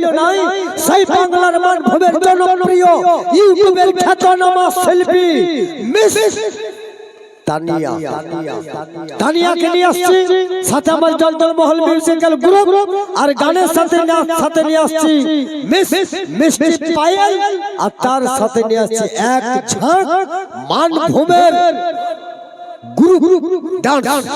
হইল নাই। সেই বাংলার মানভূমের জনপ্রিয় ইউটিউবের খ্যাতনামা শিল্পী মিস আর গানের সাথে সাথে নিয়ে আসছি পায়েল। আর তার সাথে নিয়ে আসছি এক ঝাঁক গুরু ডান্স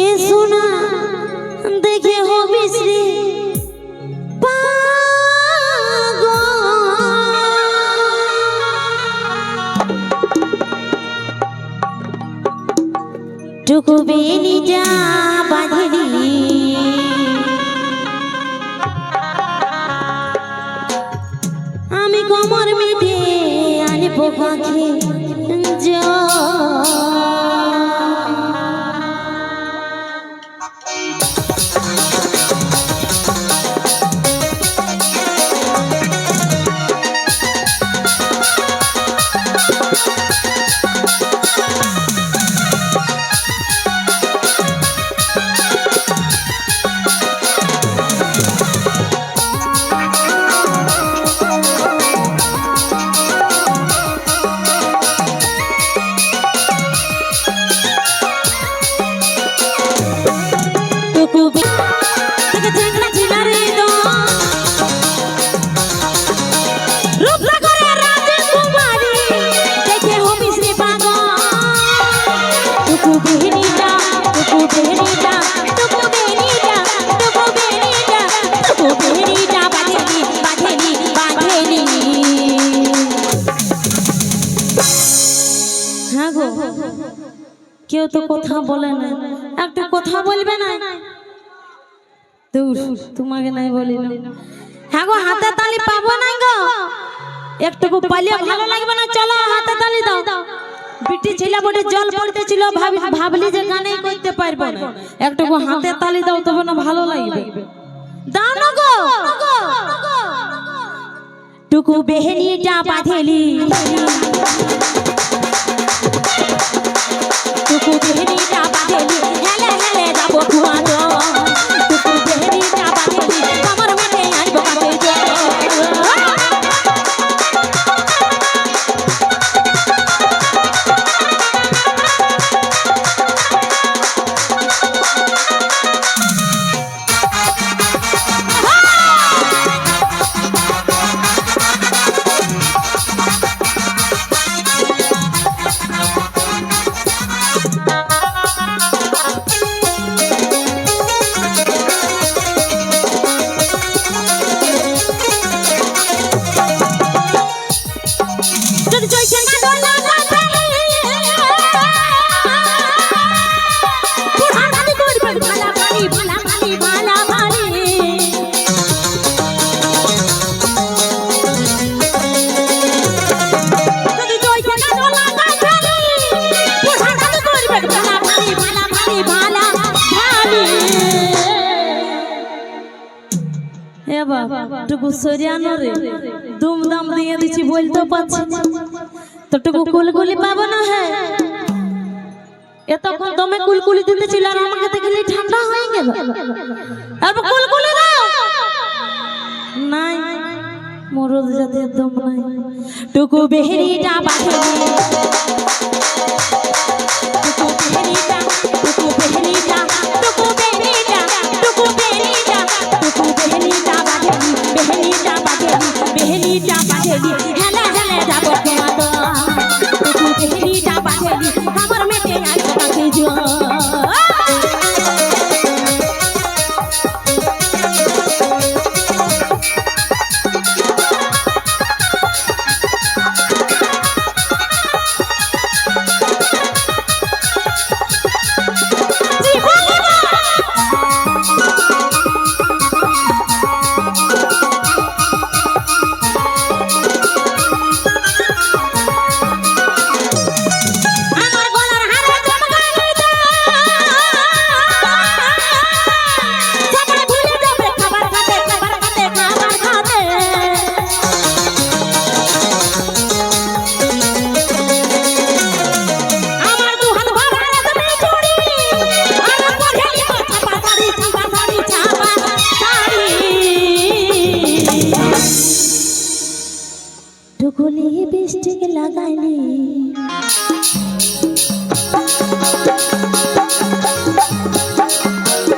এ সোনা দেখে হবি শ্রী টুকু বেনি যা বাঁধলি। আমি কোমর মেটে আনব পাখি টুকু কেউ তো কথা বলে না। একটু কথা বলবে না? দূর তোমাকে নাই বলি না হ্যাঁ গো হাতে তালি পাবো না গো? একটু পালিয়ে ভালো লাগবে না? চলো হাতে তালি দাও। বিটি ছেলে বটে জল পড়তে ছিল ভাবি ভাবলি যে গানে করতে পারব না। একটু হাতে তালি দাও তবে না ভালো লাগবে। দাও না গো! টুকু বেহনিটা বাঁধেলি। টুকু বেহনিটা বাঁধেলি হেলে বাবা, টুকু সরিয়ানো রে দুম দাম দিয়ে দিছি বলতে পারছি। তো টুকু কুলকুলি পাবো না হ্যাঁ? এতক্ষণ দমে কুলকুলি দিতেছিল আর আমাকে দেখলে ঠান্ডা হয়ে গেল। আর কুলকুলি দাও! নাই, মরদ জাতের দম নাই। টুকু বেহরিটা বাঁধে লাগাইলি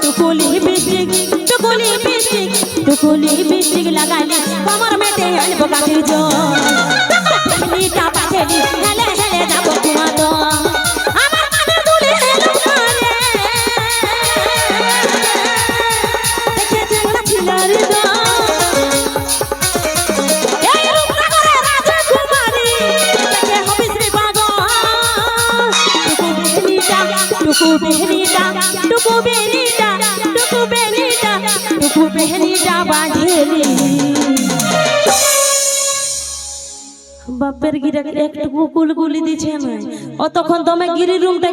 টুকুলি বিস্টিক টুকুলি বিস্টিক টুকুলি বিস্টিক লাগাইলি কমর মেটে আনব কাঠি জল। টাপা টুকু বাপের গিরা কুলকুলি না। অতক্ষণ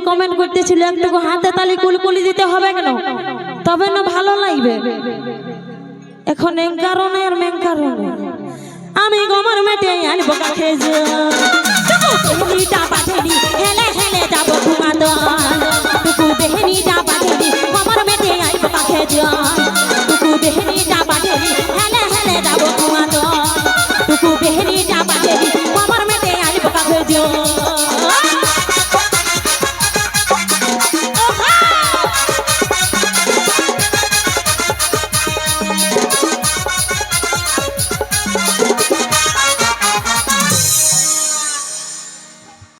কমেন্ট করতেছিল হাতে তালি কুলকুলি দিতে হবে কেন? তবে না ভালো লাগবে। এখন এঙ্কারণে আর মেঙ্কারণে আমি মেটে আনব কাছে যাব ঘুমাতো।